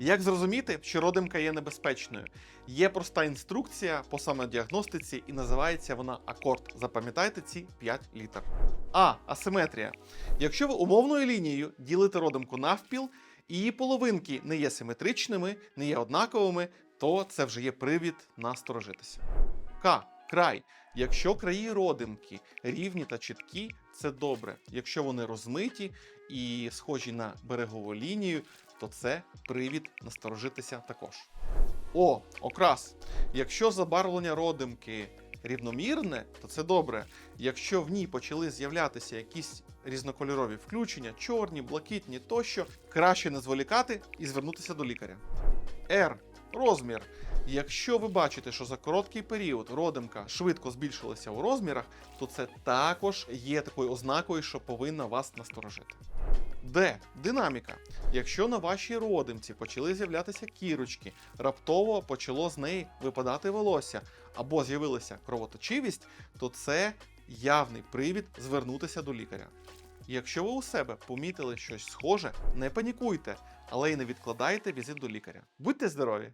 Як зрозуміти, що родимка є небезпечною? Є проста інструкція по самодіагностиці, і називається вона акорд. Запам'ятайте ці 5 літер. А. Асиметрія. Якщо ви умовною лінією ділите родимку навпіл, і її половинки не є симетричними, не є однаковими, то це вже є привід насторожитися. К. Край. Якщо краї родимки рівні та чіткі, це добре. Якщо вони розмиті і схожі на берегову лінію, то це привід насторожитися також. О, окрас. Якщо забарвлення родимки рівномірне, то це добре. Якщо в ній почали з'являтися якісь різнокольорові включення, чорні, блакитні тощо, краще не зволікати і звернутися до лікаря. R. Розмір. Якщо ви бачите, що за короткий період родимка швидко збільшилася у розмірах, то це також є такою ознакою, що повинна вас насторожити. Д. Динаміка. Якщо на вашій родимці почали з'являтися кірочки, раптово почало з неї випадати волосся або з'явилася кровоточивість, то це явний привід звернутися до лікаря. Якщо ви у себе помітили щось схоже, не панікуйте, але й не відкладайте візит до лікаря. Будьте здорові!